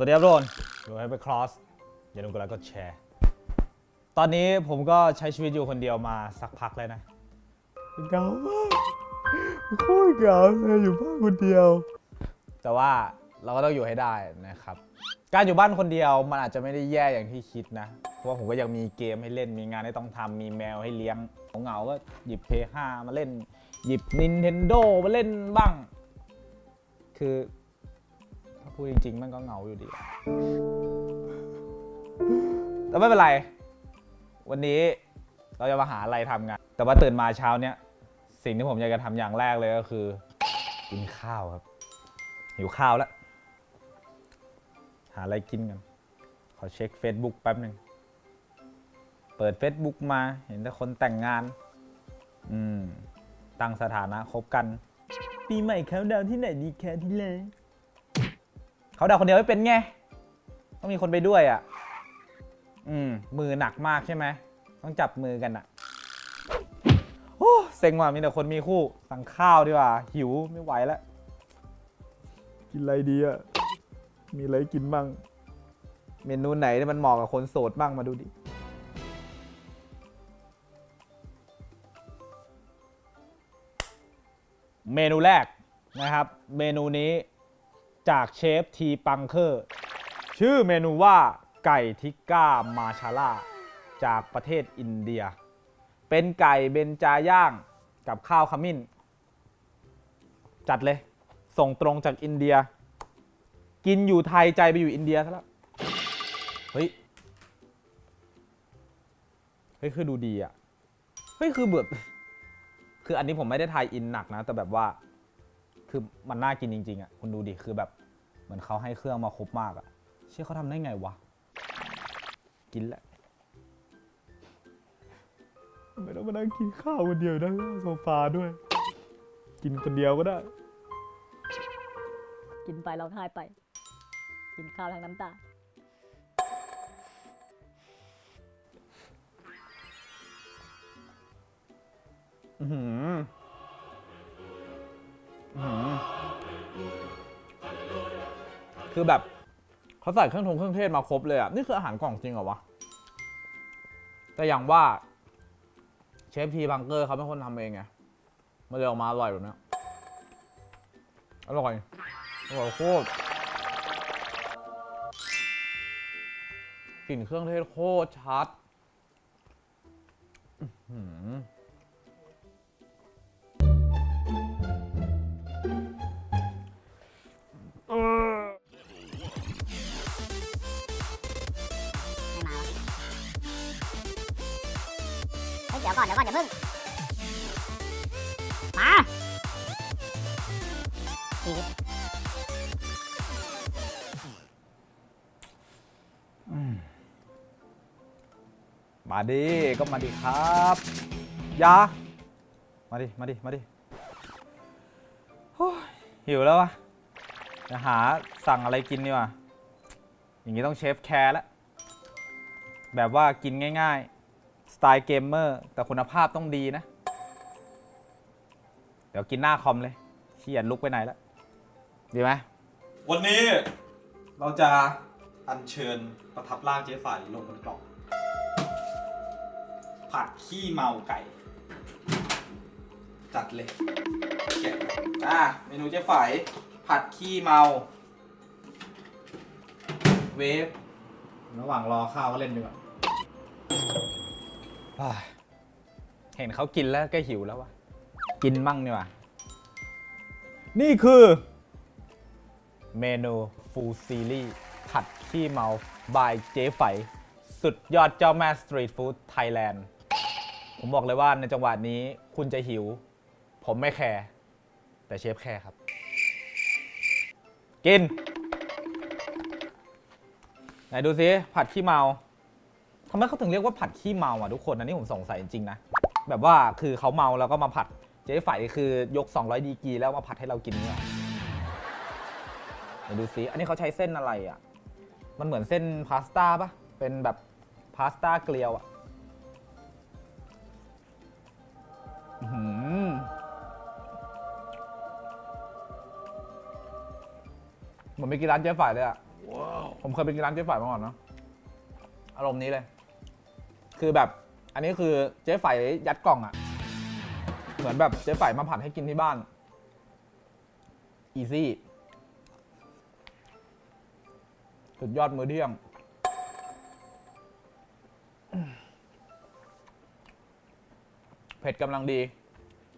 สวัสดีครับทุกคนดูให้ไปครอสอย่าลืมกดไลค์กดแชร์ ตอนนี้ผมก็ใช้ชีวิตอยู่คนเดียวมาสักพักแล้วนะเหงามากโคตรเหงาเลยอยู่บ้านคนเดียว แต่ว่าเราก็ต้องอยู่ให้ได้นะครับ การอยู่บ้านคนเดียวมันอาจจะไม่ได้แย่อย่างที่คิดนะ เพราะว่าผมก็ยังมีเกมให้เล่น มีงานให้ต้องทำ มีแมวให้เลี้ยง เหงาๆก็หยิบ p 5มาเล่น หยิบ Nintendo มาเล่นบ้าง คือถ้า พูดจริง ๆ มันก็เหงาอยู่ดี แต่ไม่เป็นไร วันนี้เราจะมาหาอะไรทำกัน แต่ว่าตื่นมาเช้าเนี้ยสิ่งที่ผมอยากจะทำอย่างแรกเลยก็คือ กินข้าวครับ หิวข้าวแล้ว หาอะไรกินกัน ขอเช็ค Facebook แป๊บหนึ่ง เปิด Facebook มาเห็นแต่คนแต่งงาน อืม ตั้งสถานะคบกัน ปีใหม่เขาดาวที่ไหนดีแค่ที่เลย เขาดาวน์คนเดียวไม่เป็นไง ต้องมีคนไปด้วยอะ อืม มือหนักมากใช่ไหม ต้องจับมือกันอะโอ้เซ็งว่ะมีแต่คนมีคู่ สั่งข้าวดีกว่า หิวไม่ไหวแล้ว กินอะไรดีอะ มีอะไรกินบ้าง เมนูไหนที่มันเหมาะกับคนโสดบ้างมาดูดิ เมนูแรกนะครับ เมนูนี้ จากเชฟทีปังเคอร์ ชื่อเมนูว่าไก่ทิกก้ามาชาล่าจากประเทศอินเดีย เป็นไก่เบนจาย่างกับข้าวขมิ้น จัดเลย ส่งตรงจากอินเดีย กินอยู่ไทยใจไปอยู่อินเดียซะแล้ว เฮ้ย เฮ้ย คือดูดีอะ เฮ้ย คือแบบคืออันนี้ผมไม่ได้ทายอินหนักนะ แต่แบบว่า คือมันน่ากินจริง ๆอะคุณดูดิคือแบบ เหมือนเขาให้เครื่องมาครบมากอะเชื่อเขาทำได้ไงวะ กินแหละทำไมต้องมานั่งกินข้าวคนเดียวนะโซฟาด้วย กินคนเดียวก็ได้ กินไปร้องไห้ไป กินข้าวทั้งน้ำตา อื้อหืออื้อหือ คือแบบเขาใส่เครื่องทงเครื่องเทศมาครบเลยอะ นี่คืออาหารกล่องจริงเหรอวะ แต่อย่างว่าเชฟทีบังเกอร์เขาเป็นคนทำเองไงมันเลยออกมาอร่อยแบบนี้อร่อยอร่อยโคตรกลิ่นเครื่องเทศโคตรชัด อื้ ดี๋ยวก่อนเดี๋ยวก่อนอย่าเพิ่งมาชีวิตมาดิ ก็มาดิครับยามาดิ มาดิ มาดิหิวแล้ววะจะหาสั่งอะไรกินดีกว่าอย่างนี้ต้องเชฟแคร์แล้ว แบบว่ากินง่าย ๆ ไตล์เกมเมอร์ แต่คุณภาพต้องดีนะ เดี๋ยวกินหน้าคอมเลยเขียนลุกไปไหนแล้ว ดีไหมวันนี้เราจะอัญเชิญประทับร่างเจ๊ฝ่ายลงบนกล่อง ผัดขี้เมาไก่ จัดเลยแกะอะเมนูเจ๊ไฝผัดขี้เมา เวฟระหว่างรอข้าวก็เล่นดีกว่า เห็นเขากินแล้วก็หิวแล้ววะกินมั่งดีกว่านี่คือเมนูฟูซีรีผัดขี้เมาบายเจ๊ไฝสุดยอดเจ้าแม่สตรีทฟู้ดไทยแลนด์ผมบอกเลยว่าในจังหวะนี้คุณจะหิว ผมไม่แคร์แต่เชฟแคร์ครับ กิน ไหนดูซิผัดขี้เมา ทำไมเขาถึงเรียกว่าผัดขี้เมาอะทุกคนอันนี้ผมสงสัยจริงๆนะแบบว่าคือเขาเมาแล้วก็มาผัดเจ๊ไฝคือยก 200 ดีกรีแล้วมาผัดให้เรากินเนี่ยไหนดูซิอันนี้เขาใช้เส้นอะไรอะมันเหมือนเส้นพาสต้าปะเป็นแบบพาสต้าเกลียวอะอื้อหือเหมือนไปกินร้านเจ๊ฝ่ายเลยอะผมเคยไปกินร้านเจ๊ฝ่ายมาก่อนเนอะอารมณ์นี้เลย คือแบบอันนี้คือเจ๊ฝ่ายยัดกล่องอะเหมือนแบบเจ๊ฝ่ายมาผัดให้กินที่บ้าน อีซี่สุดยอดมือเที่ยง เผ็ดกำลังดี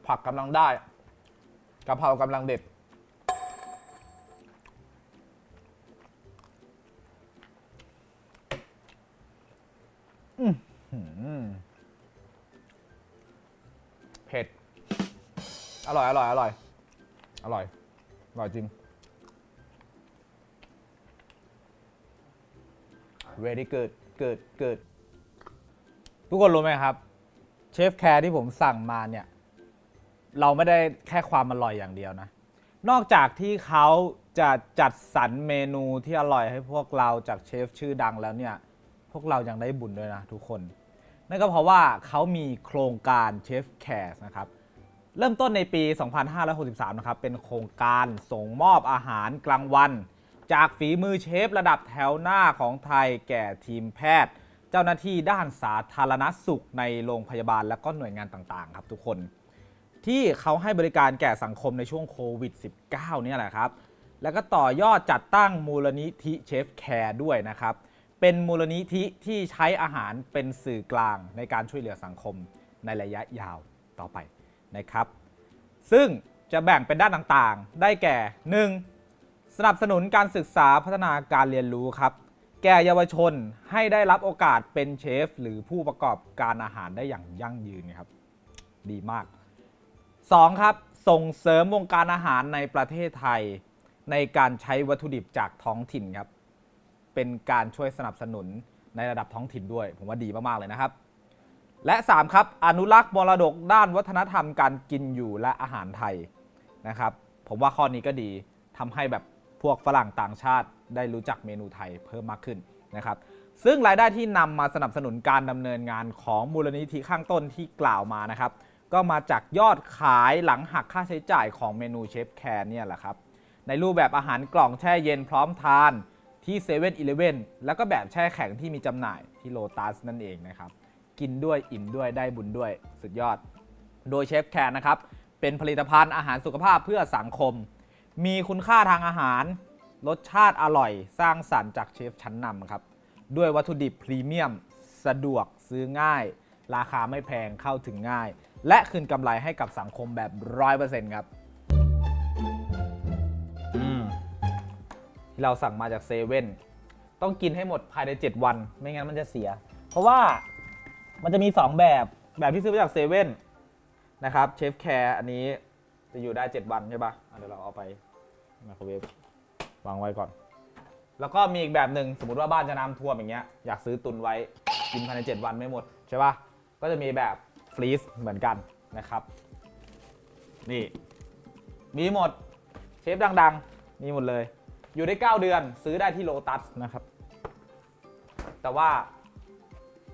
ผักกำลังได้กะเพรากำลังเด็ด เผ็ด อร่อย อร่อย อร่อย อร่อย อร่อยจริง very good good good ทุกคนรู้ไหมครับ เชฟแคร์ที่ผมสั่งมาเนี่ย เราไม่ได้แค่ความอร่อยอย่างเดียวนะ นอกจากที่เขาจะจัดสรรเมนูที่อร่อยให้พวกเราจากเชฟชื่อดังแล้วเนี่ย พวกเรายังได้บุญด้วยนะทุกคน นั่นก็เพราะว่าเขามีโครงการเชฟแคร์นะครับเริ่มต้นในปี 2563 นะครับ เป็นโครงการส่งมอบอาหารกลางวัน จากฝีมือเชฟระดับแถวหน้าของไทยแก่ทีมแพทย์ เจ้าหน้าที่ด้านสาธารณสุขในโรงพยาบาลและก็หน่วยงานต่างๆ ครับทุกคน ที่เขาให้บริการแก่สังคมในช่วงโควิด -19 เนี่ยแหละครับ แล้วก็ต่อยอดจัดตั้งมูลนิธิเชฟแคร์ด้วยนะครับ เป็นมูลนิธิที่ใช้อาหารเป็นสื่อกลางในการช่วยเหลือสังคมในระยะยาวต่อไปนะครับ ซึ่งจะแบ่งเป็นด้านต่างๆ ได้แก่ 1. สนับสนุนการศึกษาพัฒนาการเรียนรู้ครับ แก่เยาวชนให้ได้รับโอกาสเป็นเชฟ หรือผู้ประกอบการอาหารได้อย่างยั่งยืนครับ ดีมาก 2. ครับ ส่งเสริมวงการอาหารในประเทศไทย ในการใช้วัตถุดิบจากท้องถิ่นครับ เป็นการช่วยสนับสนุนในระดับท้องถิ่นด้วย ผมว่าดีมาก ๆ เลยนะครับ และ 3 ครับ อนุรักษ์มรดกด้านวัฒนธรรมการกินอยู่และอาหารไทยนะครับ ผมว่าข้อนี้ก็ดีทำให้แบบพวกฝรั่งต่างชาติได้รู้จักเมนูไทยเพิ่มมากขึ้นนะครับ ซึ่งรายได้ที่นำมาสนับสนุนการดำเนินงานของมูลนิธิข้างต้นที่กล่าวมานะครับ ก็มาจากยอดขายหลังหักค่าใช้จ่ายของเมนูเชฟแคร์เนี่ยแหละครับ ในรูปแบบอาหารกล่องแช่เย็นพร้อมทาน ที่7 e เ e ่ e อแล้วก็แบบแช่แข็งที่มีจำหน่ายที่โลตัสนั่นเองนะครับ กินด้วยอิ่มด้วยได้บุญด้วยสุดยอด โดยเชฟแคร์นะครับ เป็นผลิตภัณฑ์อาหารสุขภาพเพื่อสังคม มีคุณค่าทางอาหาร รสชาติอร่อย สร้างสรรค์จากเชฟชั้นนำครับ ด้วยวัตถุดิบพรีเมียม สะดวกซื้อง่าย ราคาไม่แพงเข้าถึงง่าย และคืนกำไรให้กับสังคมแบบ 100%ครับ เราสั่งมาจากเซเว่นต้องกินให้หมดภายใน 7 วัน ไม่งั้นมันจะเสีย เพราะว่ามันจะมี 2 แบบแบบที่ซื้อมาจากเซเว่นนะครับเชฟแคร์อันนี้จะอยู่ได้ 7 วันใช่ปะ่ะเดี๋ยวเราเอาไปไมโครเวฟวางไว้ก่อน แล้วก็มีอีกแบบหนึ่งสมมติว่าบ้านจะน้ำท่วมอย่างเงี้ยอยากซื้อตุนไว้กินภายใน 7 วันไม่หมดใช่ปะ่ะก็จะมีแบบฟรีซเหมือนกันนะครับนี่มีหมดเชฟดัง ๆ มีหมดเลย อยู่ได้ 9 เดือนซื้อได้ที่โลตัสนะครับ แต่ว่า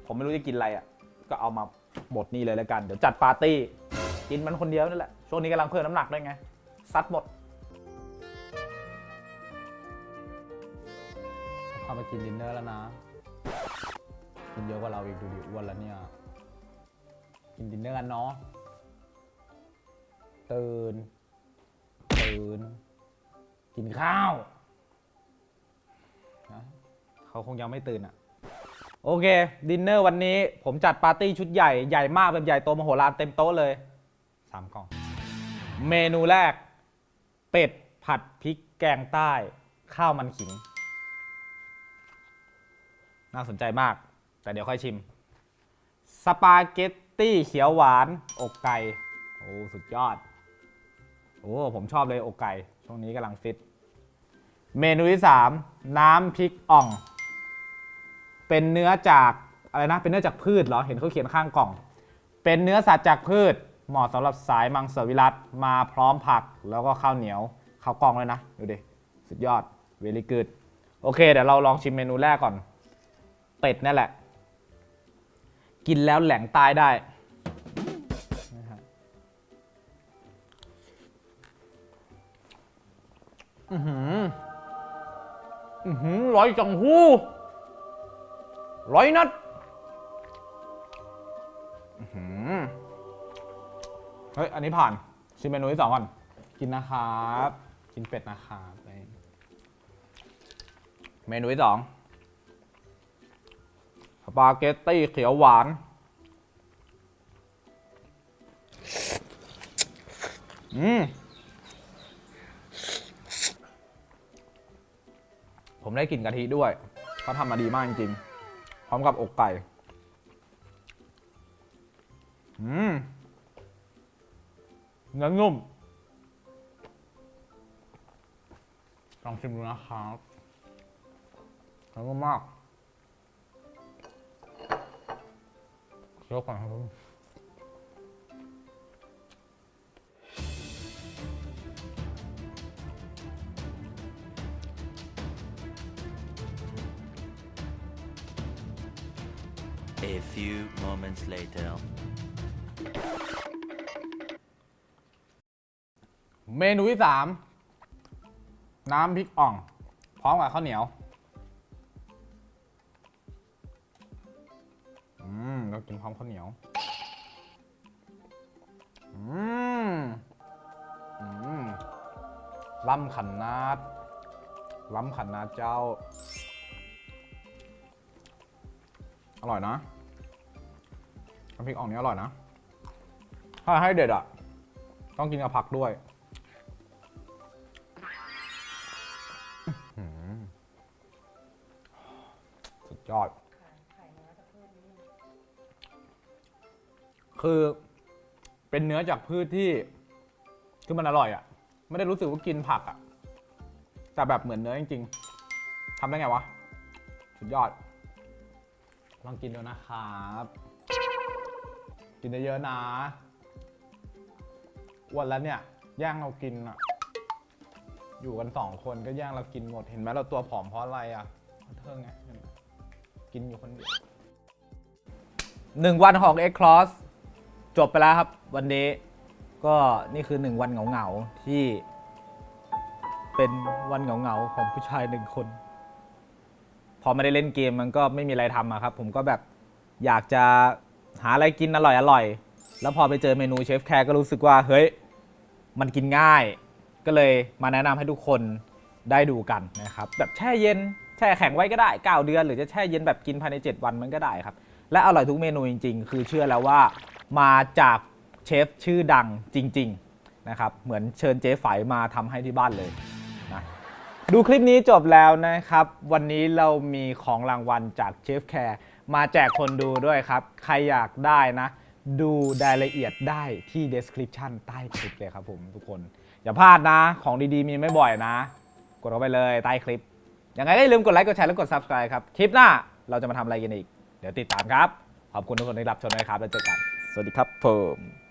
ผมไม่รู้จะกินอะไรอะ ก็เอามาหมดนี่เลยแล้วกัน เดี๋ยวจัดปาร์ตี้ กินมันคนเดียวนั่นแหละ ช่วงนี้กำลังเพิ่มน้ำหนักด้วยไง ซัดหมดพาไปกินดินเนอร์แล้วนะ กินเยอะกว่าเราอีกดูดิอ้วนแล้วเนี่ย กินดินเนอร์กันเนาะ ตื่น ตื่น กินข้าว เขาคงยังไม่ตื่นอะ โอเค ดินเนอร์วันนี้ผมจัดปาร์ตี้ชุดใหญ่ใหญ่มากแบบใหญ่โตมโหฬารเต็มโต๊ะเลย3กล่อง เมนูแรก เป็ดผัดพริกแกงใต้ ข้าวมันขิง น่าสนใจมาก แต่เดี๋ยวค่อยชิม สปาเกตตี้เขียวหวาน อกไก่โอ้สุดยอดโอ้ผมชอบเลยอกไก่ ช่วงนี้กำลังฟิต เมนูที่ 3 น้ำพริกอ่อง เป็นเนื้อจากอะไรนะ เป็นเนื้อจากพืชเหรอ เห็นเขาเขียนข้างกล่อง เป็นเนื้อสัตว์จากพืช เหมาะสำหรับสายมังสวิรัตมาพร้อมผักแล้วก็ข้าวเหนียวข้าวกล้องเลยนะ ดูดิ สุดยอด เวลี่กูดโอเค เดี๋ยวเราลองชิมเมนูแรกก่อน เป็ดนั่นแหละ กินแล้วแหลงตายได้นะฮะอือหือ อือหือร้อยจังหู ร้อยนัดอื้อหือเฮ้ย อันนี้ผ่าน ชิมเมนูที่สองก่อน กินนะครับ กินเป็ดนะครับไปเมนูที่สองสปาเกตตี้เขียวหวาน อืม ผมได้กลิ่นกะทิด้วยเขาทำมาดีมากจริงๆ พร้อมกับอกไก่ อืมเนื้อนุ่ม ลองชิมดูนะครับเนื้อนุ่มมากเคี้ยวก่อนครับ A few moments later. เมนูที่สามน้ำพริกอ่อง พร้อมกับข้าวเหนียว อืม เรากินพร้อมข้าวเหนียว อืม อืมล้ำขันนาดล้ำขันนาดเจ้า อร่อยนะ น้ำพริกอ่องนี้อร่อยนะ ถ้าให้เด็ดอะ ต้องกินกับผักด้วยสุดยอด คือเป็นเนื้อจากพืชที่ คือมันอร่อยอะ ไม่ได้รู้สึกว่ากินผักอะ แต่แบบเหมือนเนื้อจริงๆทำได้ไงวะ สุดยอด ลองกินดูนะครับ กินเยอะๆนะวันแล้วเนี่ยแย่งเรากินอะอยู่กันสองคนก็แย่งเรากินหมดเห็นไหมเราตัวผอมเพราะอะไรอะเพราะเธอไงเห็นไหมกินอยู่คนเดียวหนึ่งวันของ X Cross จบไปแล้วครับ วันนี้ก็นี่คือหนึ่งวันเหงาๆที่ เป็นวันเหงาๆของผู้ชายหนึ่งคน พอไม่ได้เล่นเกมมันก็ไม่มีอะไรทำอะครับ ผมก็แบบอยากจะ หาอะไรกินอร่อยๆแล้วพอไปเจอเมนูเชฟแคร์ก็รู้สึกว่าเฮ้ยมันกินง่าย ก็เลยมาแนะนำให้ทุกคนได้ดูกันนะครับ แบบแช่เย็น แช่แข็งไว้ก็ได้ 9 เดือน หรือจะแช่เย็นแบบกินภายใน 7 วันมันก็ได้ครับ และอร่อยทุกเมนูจริง ๆ คือเชื่อแล้วว่ามาจากเชฟชื่อดังจริง ๆ นะครับ เหมือนเชิญเจ๊ไฝมาทำให้ที่บ้านเลยนะดูคลิปนี้จบแล้วนะครับ วันนี้เรามีของรางวัลจากเชฟแคร์ มาแจกคนดูด้วยครับ ใครอยากได้นะ ดูรายละเอียดได้ที่ description ใต้คลิปเลยครับผมทุกคน อย่าพลาดนะ ของดีๆ มีไม่บ่อยนะ กดเข้าไปเลยใต้คลิป ยังไงก็อย่าลืมกดไลค์ กดแชร์ และกด subscribe ครับ คลิปหน้าเราจะมาทำอะไรกันอีก เดี๋ยวติดตามครับ ขอบคุณทุกคนที่รับชมนะครับ แล้วเจอกัน สวัสดีครับผม